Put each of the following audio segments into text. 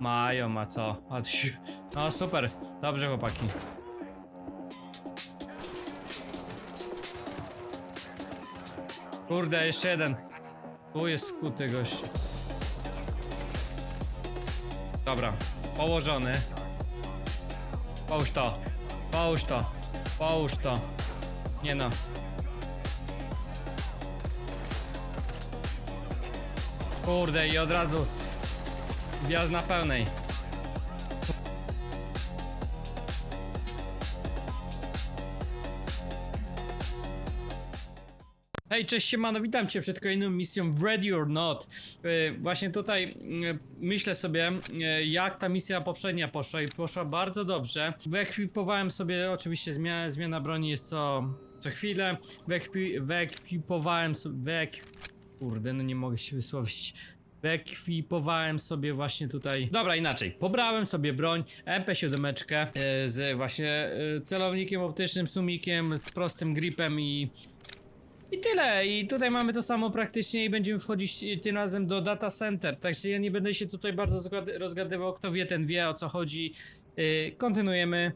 Mają, ma co? A. No super, dobrze chłopaki. Kurde, jeszcze jeden. Tu jest skuty gość. Dobra, położony. Połóż to. Połóż to. Połóż to. Nie no. Kurde i od razu wjazd na pełnej. Hej, cześć siemano, witam cię przed kolejną misją Ready or Not. Yy, właśnie tutaj yy, myślę sobie, yy, jak ta misja poprzednia poszła i poszła bardzo dobrze. Wyekwipowałem sobie, oczywiście zmiana, zmiana broni jest co, co chwilę. Wyekwi, wyekwipowałem sobie, wyek... Kurde, no nie mogę się wysłowić. Wyekwipowałem sobie właśnie tutaj. Dobra, inaczej. Pobrałem sobie broń MP7 yy, z właśnie yy, celownikiem optycznym, sumikiem, z prostym gripem i i tyle, i tutaj mamy to samo praktycznie i będziemy wchodzić y, tym razem do data center, także ja nie będę się tutaj bardzo zgad- rozgadywał, kto wie ten wie o co chodzi. Kontynuujemy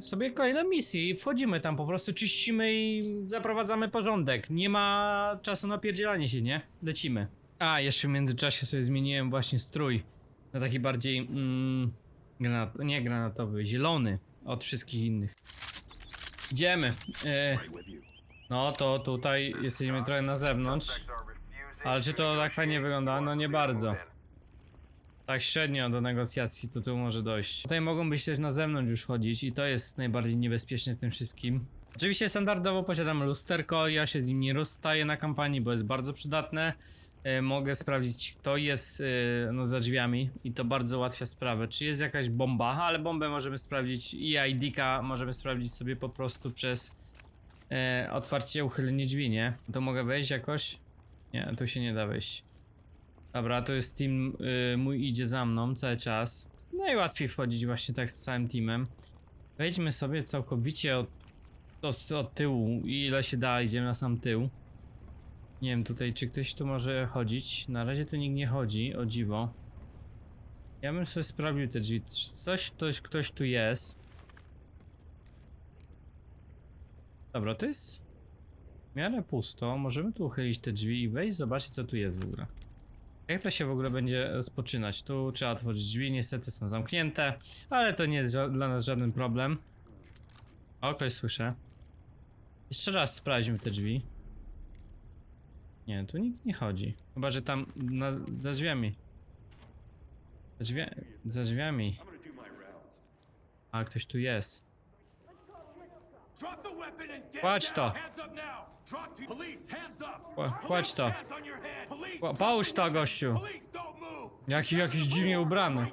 sobie kolejną misję i wchodzimy tam, po prostu czyścimy i zaprowadzamy porządek. Nie ma czasu na pierdzielanie się, nie? Lecimy. A, jeszcze w międzyczasie sobie zmieniłem właśnie strój na taki bardziej, mm, granat, nie granatowy, zielony od wszystkich innych. Idziemy. Yy, no to tutaj jesteśmy trochę na zewnątrz. Ale czy to tak fajnie wygląda? No nie bardzo. Tak średnio do negocjacji to tu może dojść. Tutaj mogą być też na zewnątrz już chodzić i to jest najbardziej niebezpieczne w tym wszystkim. Oczywiście standardowo posiadam lusterko, ja się z nim nie rozstaję na kampanii, bo jest bardzo przydatne. E, mogę sprawdzić kto jest e, no, za drzwiami i to bardzo ułatwia sprawę. Czy jest jakaś bomba, ale bombę możemy sprawdzić i ID-ka możemy sprawdzić sobie po prostu przez e, otwarcie, uchylenie drzwi, nie? To mogę wejść jakoś? Nie, tu się nie da wejść. Dobra, to jest team, y, mój idzie za mną cały czas. Najłatwiej wchodzić właśnie tak z całym teamem. Wejdźmy sobie całkowicie od, od, od tyłu, ile się da, idziemy na sam tył. Nie wiem tutaj, czy ktoś tu może chodzić. Na razie tu nikt nie chodzi, o dziwo. Ja bym sobie sprawdził te drzwi. Coś, ktoś, ktoś tu jest. Dobra, to jest w miarę pusto. Możemy tu uchylić te drzwi i wejść, zobaczyć co tu jest w ogóle. Jak to się w ogóle będzie rozpoczynać? Tu trzeba otworzyć drzwi, niestety są zamknięte, ale to nie jest dla nas żaden problem. O, słyszę. Jeszcze raz sprawdźmy te drzwi. Nie, tu nikt nie chodzi. Chyba, że tam na, za drzwiami. Za, drzwi za drzwiami. A, ktoś tu jest. Kładź to. Kła- kładź to. Po- Połóż to, gościu. Jaki, jakiś dziwnie ubrany.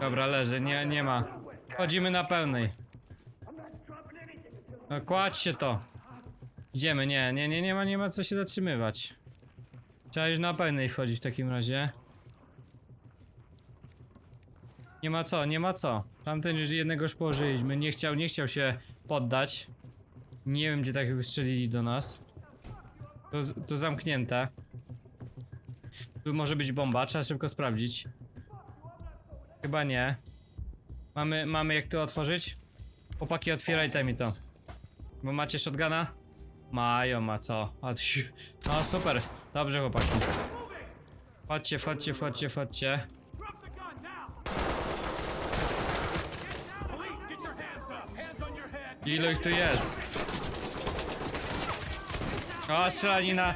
Dobra, leży, nie, nie ma. Chodzimy na pełnej. No kładźcie to. Idziemy, nie, nie, nie, nie ma, nie ma co się zatrzymywać. Trzeba już na pełnej wchodzić w takim razie. Nie ma co, nie ma co. Tamten już jednego już położyliśmy, nie chciał, nie chciał się poddać. Nie wiem gdzie tak wystrzelili do nas. Tu, tu zamknięte. Tu może być bomba, trzeba szybko sprawdzić. Chyba nie. Mamy, mamy jak to otworzyć? Chłopaki, otwierajcie mi to. Bo macie shotguna? Mają, ma co? No super, dobrze chłopaki. Chodźcie, wchodźcie, wchodźcie, wchodźcie. Ilu ich tu jest? O, strzelanina.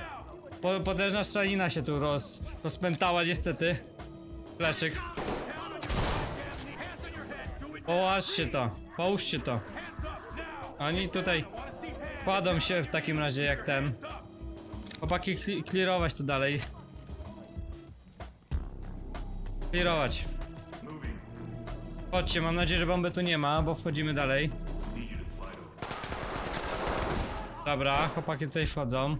Po, potężna strzelanina się tu roz, rozpętała niestety. Fleszyk. Połóżcie to, połóżcie to. Oni tutaj kładą się w takim razie jak ten. Chłopaki, clearować to dalej. Clearować. Chodźcie, mam nadzieję, że bomby tu nie ma, bo wchodzimy dalej. Dobra, chłopaki tutaj wchodzą.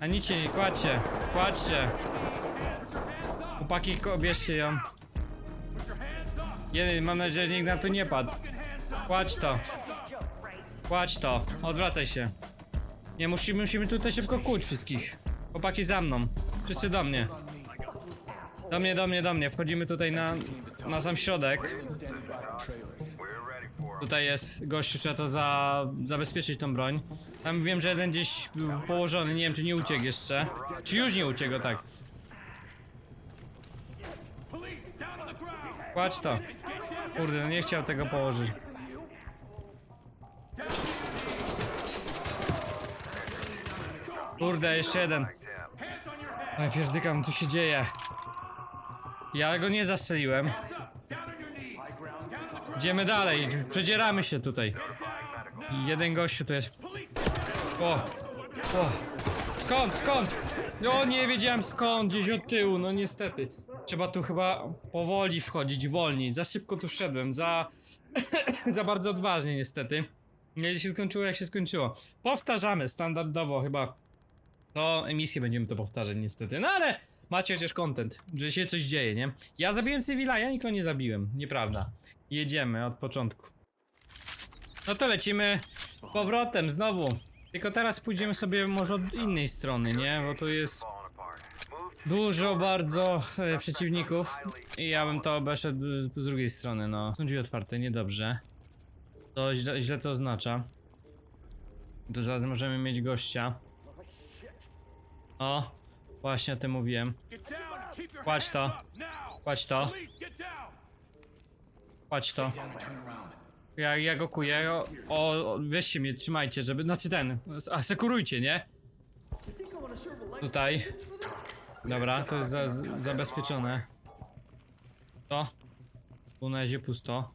A nic się nie, kładźcie, kładźcie. Chłopaki, bierzcie ją. Jeden, mam nadzieję, że nikt na tu nie padł. Kładź to. Kładź to. Odwracaj się. Nie, musimy, musimy tutaj szybko kłuć wszystkich. Chłopaki za mną. Wszyscy do mnie. Do mnie, do mnie, do mnie. Wchodzimy tutaj na, na sam środek. Tutaj jest gościu, trzeba to za, zabezpieczyć tą broń. Tam wiem, że jeden gdzieś był położony, nie wiem czy nie uciekł jeszcze. Czy już nie uciekł, tak. Kładź to. Kurde, nie chciał tego położyć. Kurde, jeszcze jeden. Oj, pierdykam, co się dzieje? Ja go nie zastrzeliłem. Idziemy dalej, przedzieramy się tutaj. Jeden gościu tu jest. O! O! Skąd, skąd? No nie wiedziałem skąd, gdzieś od tyłu, no niestety. Trzeba tu chyba powoli wchodzić, wolniej. Za szybko tu szedłem, za... za bardzo odważnie niestety. Nie się skończyło jak się skończyło. Powtarzamy standardowo chyba. To emisję będziemy to powtarzać niestety. No ale macie chociaż content, że się coś dzieje, nie? Ja zabiłem cywila, ja nikogo nie zabiłem. Nieprawda. Jedziemy od początku. No to lecimy z powrotem znowu. Tylko teraz pójdziemy sobie może od innej strony, nie? Bo tu jest dużo bardzo e, przeciwników i ja bym to obeszedł z z drugiej strony, no. Są drzwi otwarte, niedobrze. To źle, źle to oznacza. To zaraz możemy mieć gościa. O, właśnie o tym mówiłem. Hands to. Kładź to, kładź to. Ja, ja go kuję, o, o, weźcie mnie, trzymajcie, żeby, znaczy ten, a sekurujcie, nie? Tutaj. Dobra, to jest za, zabezpieczone. To. Tu na razie pusto.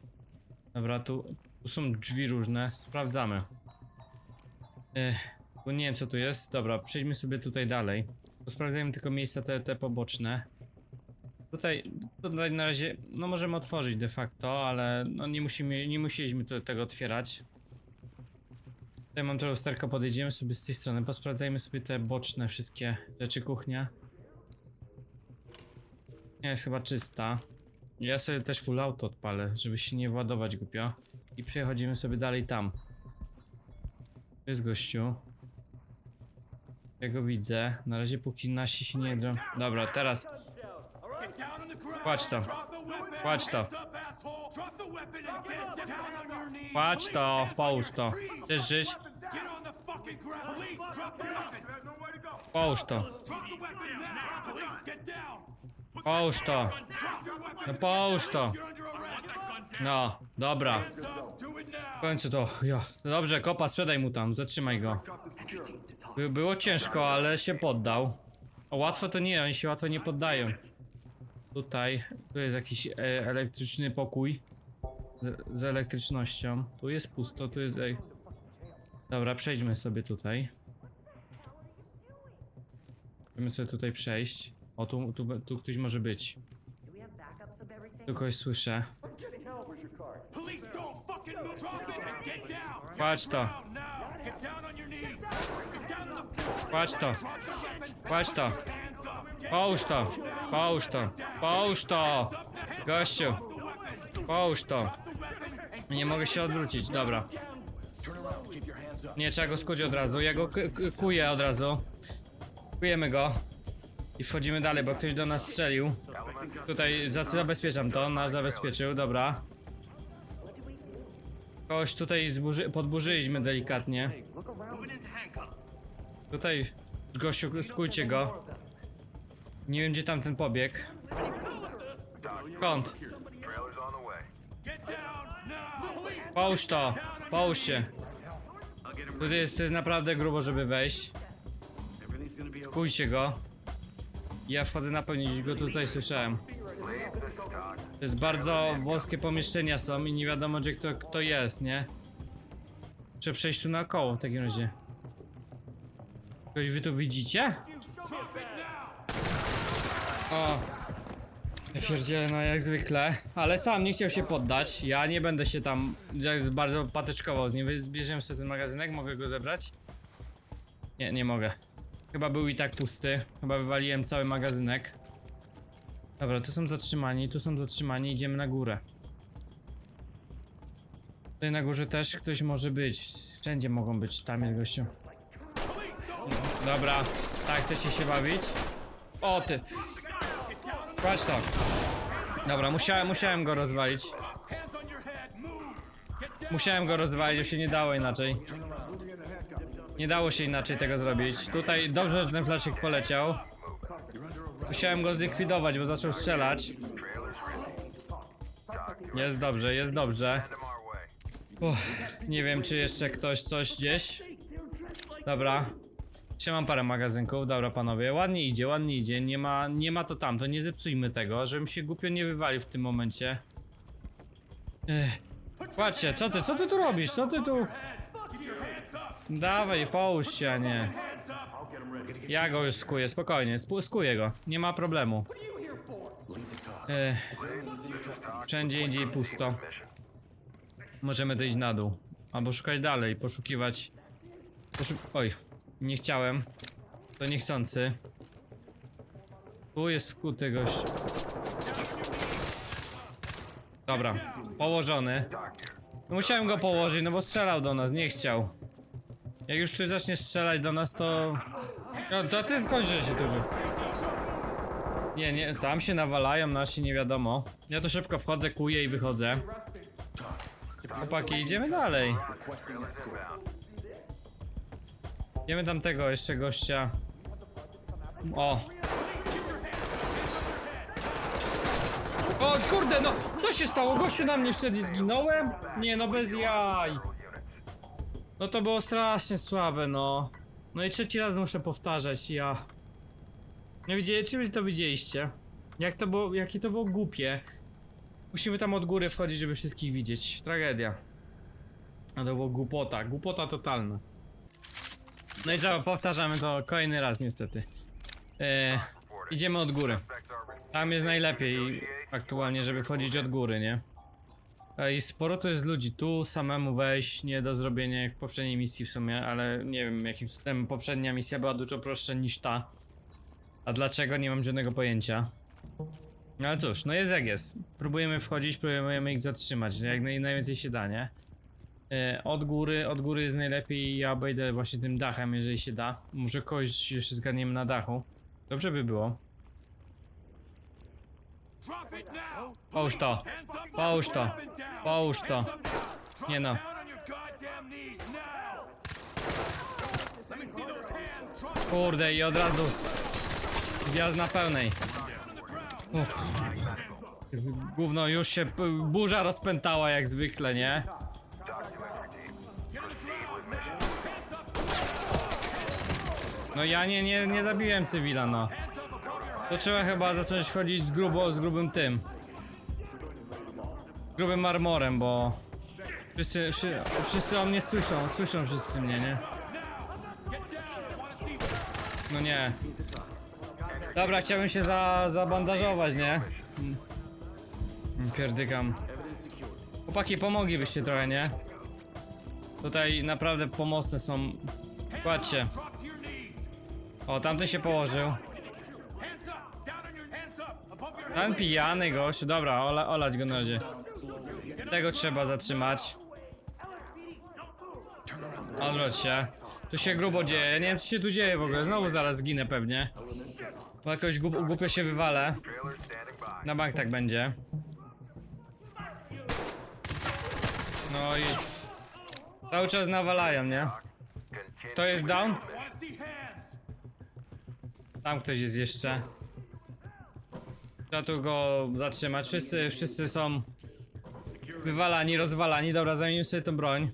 Dobra, tu, tu są drzwi różne, sprawdzamy. Ech, nie wiem co tu jest, dobra, przejdźmy sobie tutaj dalej. Sprawdzajmy tylko miejsca te, te poboczne. Tutaj, tutaj na razie, no możemy otworzyć de facto, ale no nie musimy, nie musieliśmy tu, tego otwierać. Tutaj mam to lusterko, podejdziemy sobie z tej strony, posprawdzajmy sobie te boczne wszystkie rzeczy, kuchnia. Nie, jest chyba czysta. Ja sobie też full auto odpalę, żeby się nie władować głupio. I przechodzimy sobie dalej tam. Tu jest gościu. Ja go widzę. Na razie póki nasi się nie drą. Dobra, teraz. Kładź to. Kładź to. Police, to, połóż to. Chcesz żyć? Połóż to. Połóż to. No połóż to. No, dobra. W końcu to. Ja. No dobrze, kopa, sprzedaj mu tam, zatrzymaj go. By, było ciężko, ale się poddał. O, łatwo to nie, oni się łatwo nie poddają. Tutaj, tu jest jakiś e, elektryczny pokój. Z, z elektrycznością. Tu jest pusto, tu jest. Dobra, przejdźmy sobie tutaj. Możemy sobie tutaj przejść. O, tu, tu, tu ktoś może być. Tu kogoś słyszę. Kładź to, kładź to, kładź to. Połóż to, połóż to, połóż to, gościu, połóż to. Nie mogę się odwrócić, dobra. Nie, trzeba go skuć od razu, ja go kuję od razu. Kujemy go. I wchodzimy dalej, bo ktoś do nas strzelił. Tutaj za- zabezpieczam to, nas zabezpieczył, dobra. Kogoś tutaj zburzy- podburzyliśmy delikatnie. Tutaj, gościu, skujcie go. Nie wiem gdzie tam ten pobieg. Police. Połóż to! Połóż się! Tutaj jest, to jest naprawdę grubo, żeby wejść. Skujcie go. Ja wchodzę napełnić go tutaj słyszałem. To jest bardzo wąskie pomieszczenia są i nie wiadomo gdzie kto, kto jest, nie? Trzeba przejść tu naokoło w takim razie. Ktoś wy tu widzicie? O! Ja pierdzielę, no jak zwykle. Ale sam nie chciał się poddać. Ja nie będę się tam bardzo patyczkował z nim. Zbierzemy sobie ten magazynek, mogę go zebrać? Nie, nie mogę. Chyba był i tak pusty. Chyba wywaliłem cały magazynek. Dobra, tu są zatrzymani, tu są zatrzymani, idziemy na górę. Tutaj na górze też ktoś może być. Wszędzie mogą być, tam jest gościu. Dobra, tak, chcecie się bawić? O ty! Patrz to! Dobra, musiałem, musiałem go rozwalić. Musiałem go rozwalić, bo się nie dało inaczej. Nie dało się inaczej tego zrobić. Tutaj dobrze, że ten flaszyk poleciał. Musiałem go zlikwidować, bo zaczął strzelać. Jest dobrze, jest dobrze. Uff, nie wiem, czy jeszcze ktoś coś gdzieś. Dobra. Jeszcze mam parę magazynków, dobra panowie, ładnie idzie, ładnie idzie, nie ma, nie ma to tam, to nie zepsujmy tego, żebym się głupio nie wywalił w tym momencie. Ech. Patrzcie, co ty, co ty tu robisz, co ty tu? Dawaj, połóż się, a nie. Ja go już skuję, spokojnie, spu- skuję go, nie ma problemu. Ech. Wszędzie indziej pusto. Możemy to iść na dół. Albo szukać dalej, poszukiwać. Poszuk Oj, nie chciałem. To niechcący. Tu jest skuty gość. Dobra, położony. No musiałem go położyć, no bo strzelał do nas, nie chciał. Jak już tu zacznie strzelać do nas, to... No, to ty że się tu... Nie, nie, tam się nawalają, nasi nie wiadomo. Ja to szybko wchodzę, kuję i wychodzę. Chłopaki, idziemy dalej. Idziemy tamtego jeszcze gościa. O! O kurde, no co się stało? Gościu na mnie wszedł i zginąłem? Nie no, bez jaj. No to było strasznie słabe, no. No i trzeci raz muszę powtarzać, ja. Nie widzieli, czy to widzieliście? Jak to było, jakie to było głupie. Musimy tam od góry wchodzić, żeby wszystkich widzieć. Tragedia. A to było głupota, głupota totalna. No i co, powtarzamy to kolejny raz niestety. E, idziemy od góry. Tam jest najlepiej aktualnie, żeby wchodzić od góry, nie? I sporo to jest ludzi. Tu samemu wejść nie do zrobienia jak w poprzedniej misji w sumie, ale nie wiem jakim cudem poprzednia misja była dużo prostsza niż ta. A dlaczego nie mam żadnego pojęcia. No ale cóż, no jest jak jest. Próbujemy wchodzić, próbujemy ich zatrzymać, jak naj, najwięcej się da, nie? E, od góry, od góry jest najlepiej, ja obejdę właśnie tym dachem, jeżeli się da. Może kogoś jeszcze zgarniemy na dachu. Dobrze by było. Połóż to, połóż to, połóż to. Nie no. Kurde i od razu wjazd na pełnej. Uff. Gówno już się burza rozpętała jak zwykle, nie? No ja nie, nie, nie zabiłem cywila, no. To trzeba chyba zacząć wchodzić z grubo, z grubym tym. Grubym armorem, bo... Wszyscy, wszyscy, wszyscy o mnie słyszą, słyszą wszyscy mnie, nie? No nie. Dobra, chciałbym się za, zabandażować, nie? Mm. Mm, Pierdykam. Chłopaki, pomoglibyście trochę, nie? Tutaj naprawdę pomocne są. Your knees. O, tamten się położył. Ten pijany gość. Dobra, ola, olać go na razie. Tego trzeba zatrzymać. Odwróć się. Tu się grubo dzieje. Nie wiem co się tu dzieje w ogóle. Znowu zaraz zginę pewnie. Bo jakoś głup, głupio się wywalę. Na bank tak będzie. No i... Cały czas nawalają, nie? To jest down? Tam ktoś jest jeszcze. Trzeba tu go zatrzymać. Wszyscy, wszyscy są wywalani, rozwalani. Dobra, zajmijmy sobie tą broń.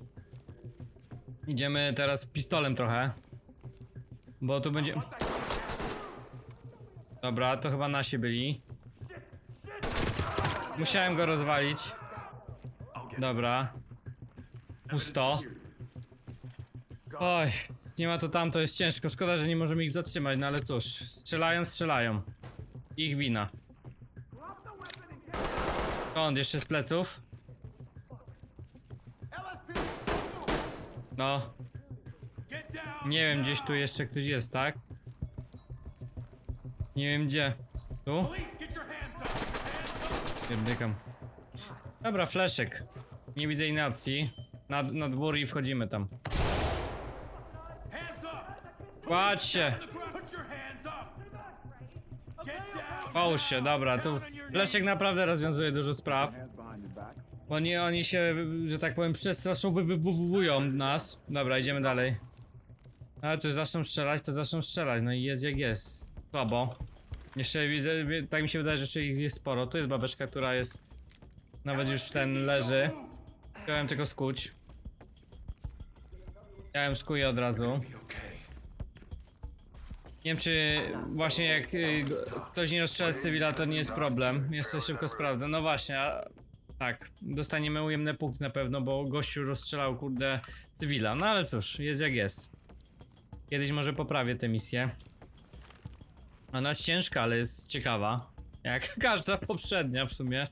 Idziemy teraz pistolem trochę. Bo tu będzie... Dobra, to chyba nasi byli. Musiałem go rozwalić. Dobra. Pusto. Oj, nie ma to tam, to jest ciężko. Szkoda, że nie możemy ich zatrzymać, no ale cóż. Strzelają, strzelają. Ich wina. Skąd? Jeszcze z pleców? No, nie wiem, gdzieś tu jeszcze ktoś jest, tak? Nie wiem gdzie. Tu? Pierdykam. Dobra, fleszek. Nie widzę innej opcji. Na, na dwór i wchodzimy tam. Kładź się. Połóż się, dobra, tu Leszek naprawdę rozwiązuje dużo spraw. Oni, oni się, że tak powiem, przestraszowywują nas. Dobra, idziemy dalej. Ale to zaczną strzelać, to zaczną strzelać. No i jest jak jest. Słabo. Jeszcze widzę, tak mi się wydaje, że jeszcze ich jest sporo. Tu jest babeczka, która jest... Nawet już ten leży. Chciałem tylko skuć. Ją skuję od razu. Nie wiem czy właśnie jak y, ktoś nie rozstrzela z cywila to nie jest problem. Jest to szybko sprawdzę. No właśnie, a, tak. Dostaniemy ujemny punkt na pewno, bo gościu rozstrzelał kurde cywila. No ale cóż, jest jak jest. Kiedyś może poprawię tę misję. Ona jest ciężka, ale jest ciekawa. Jak każda poprzednia w sumie.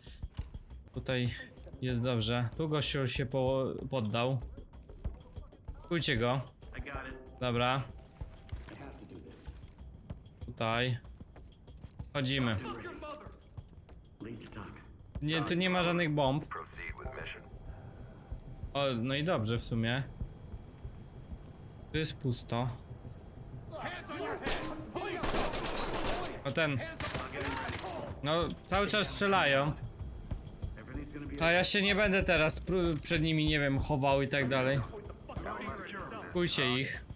Tutaj jest dobrze. Tu gościu się po, poddał. Kujcie go. Dobra. Tutaj. Chodzimy. Nie, tu nie ma żadnych bomb. O, no i dobrze w sumie. Tu jest pusto. No ten. No, cały czas strzelają. A ja się nie będę teraz przed nimi, nie wiem, chował i tak dalej. Kujcie ich.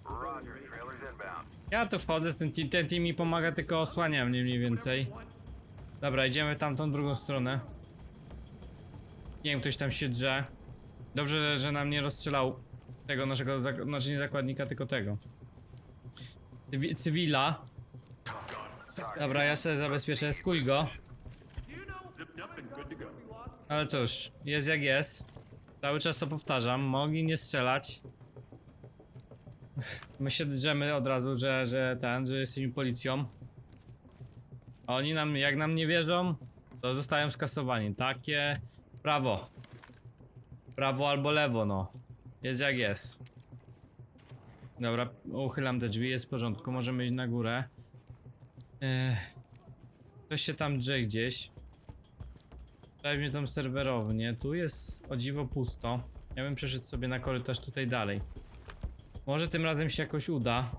Ja tu wchodzę, ten, te- ten team mi pomaga, tylko osłania mnie mniej więcej. Dobra, idziemy tamtą drugą stronę. Nie wiem, ktoś tam się drze. Dobrze, że nam nie rozstrzelał tego naszego, znaczy nie zakładnika, tylko tego. Cywi- cywila. Dobra, ja sobie zabezpieczę, skuj go. Ale cóż, jest jak jest. Cały czas to powtarzam, mogli nie strzelać. My się drzemy od razu, że, że ten, że jesteśmy policją. A oni nam, jak nam nie wierzą, to zostają skasowani. Takie prawo. Prawo albo lewo, no. Jest jak jest. Dobra, uchylam te drzwi, jest w porządku, możemy iść na górę. Ech. Ktoś się tam drze gdzieś. Sprawdźmy tą serwerownię. Tu jest o dziwo pusto. Ja bym przeszedł sobie na korytarz tutaj dalej. Może tym razem się jakoś uda.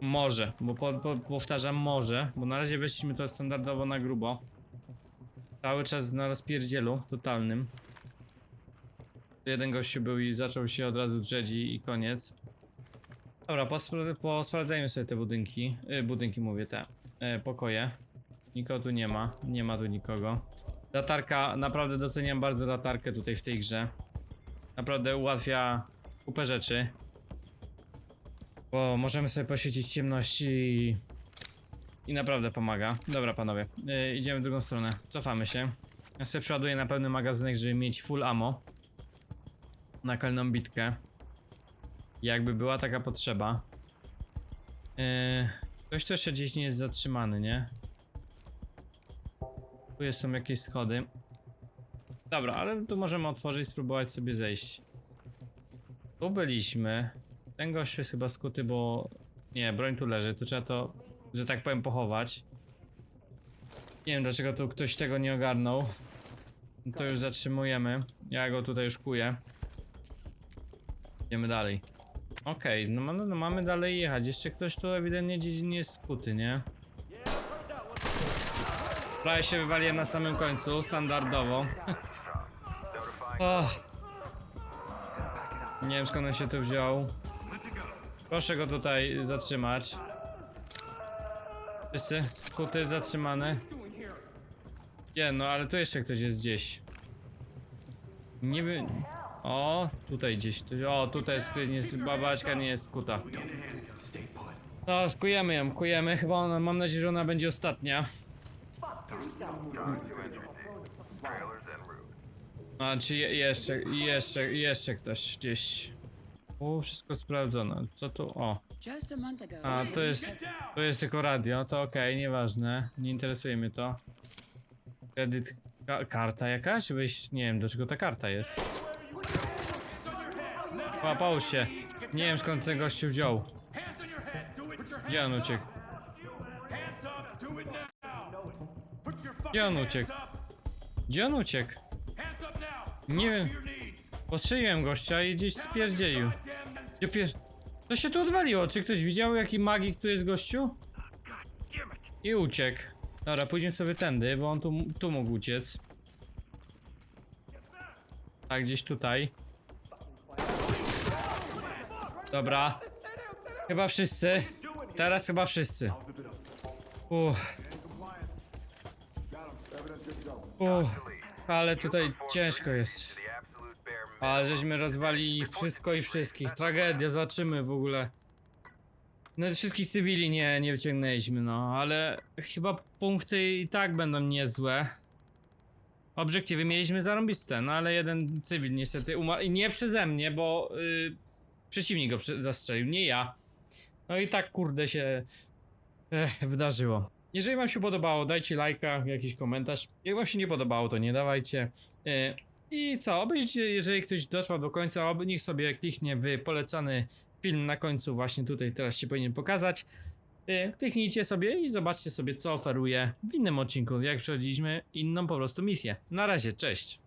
Może, bo po, po, powtarzam może, bo na razie weszliśmy to standardowo na grubo. Cały czas na rozpierdzielu totalnym. Jeden gościu był i zaczął się od razu drzeć i, i koniec. Dobra, pospra posprawdzajmy sobie te budynki. Y, budynki mówię, te y, pokoje. Nikogo tu nie ma, nie ma tu nikogo. Latarka, naprawdę doceniam bardzo latarkę tutaj w tej grze. Naprawdę ułatwia kupę rzeczy. Bo możemy sobie poświecić ciemności i... I naprawdę pomaga. Dobra panowie, yy, idziemy w drugą stronę. Cofamy się. Ja sobie przeładuję na pełny magazynek, żeby mieć full ammo. Na kalną bitkę. Jakby była taka potrzeba. Yy, ktoś tu jeszcze gdzieś nie jest zatrzymany, nie? Tu są jakieś schody. Dobra, ale tu możemy otworzyć spróbować sobie zejść. Tu byliśmy. Ten gość jest chyba skuty, bo... Nie, broń tu leży, tu trzeba to, że tak powiem, pochować. Nie wiem dlaczego tu ktoś tego nie ogarnął. To już zatrzymujemy. Ja go tutaj już kuję. Idziemy dalej. Okej, no, mamy- no mamy dalej jechać. Jeszcze ktoś tu ewidentnie gdzieś nie jest skuty, nie? Prawie się wywaliłem na samym końcu, standardowo. Och. Nie wiem skąd on się tu wziął. Proszę go tutaj zatrzymać. Wszyscy skuty zatrzymany. Nie, no ale tu jeszcze ktoś jest gdzieś. Nie wiem. O, tutaj gdzieś. O, tutaj jest, jest babaczka nie jest skuta. No, kujemy ją, kujemy. Chyba ona, mam nadzieję, że ona będzie ostatnia. A, czy je, jeszcze, jeszcze, jeszcze ktoś gdzieś. O, wszystko sprawdzone. Co tu? O. Just a month ago, A, to jest, to jest tylko radio, to okej, nieważne. Nie interesuje mnie to. Kredyt, ka karta jakaś? Weź, nie wiem do czego ta karta jest. Łapał się. Nie wiem skąd ten gościu wziął. Hands on your head. Do it. Put your Gdzie on uciekł? Hands up. Do it now. Put your fucking Gdzie on hands uciekł? up. Gdzie on uciekł? Hands up now. Nie Drop wiem. to your knees. Postrzeliłem gościa i gdzieś spierdzielił. Gdzie pier... To się tu odwaliło. Czy ktoś widział jaki magik tu jest gościu? I uciekł. Dobra, pójdziemy sobie tędy, bo on tu, tu mógł uciec. Tak, gdzieś tutaj. Dobra. Chyba wszyscy. Teraz chyba wszyscy. Uff. Uff. Ale tutaj ciężko jest. Ale żeśmy rozwali wszystko i wszystkich. Tragedia, zobaczymy w ogóle. No wszystkich cywili nie, nie wyciągnęliśmy, no, ale chyba punkty i tak będą niezłe. Obiektywy mieliśmy zarąbiste, no ale jeden cywil niestety umarł i nie przeze mnie, bo y, przeciwnik go zastrzelił, nie ja. No i tak kurde się ech, wydarzyło. Jeżeli wam się podobało, dajcie lajka, jakiś komentarz. Jak wam się nie podobało, to nie dawajcie. Y, I co, obejrzyjcie, jeżeli ktoś dotrwał do końca, niech sobie kliknie w polecany film na końcu, właśnie tutaj teraz się powinien pokazać. Y, Kliknijcie sobie i zobaczcie sobie, co oferuje w innym odcinku, jak przechodziliśmy inną po prostu misję. Na razie, cześć!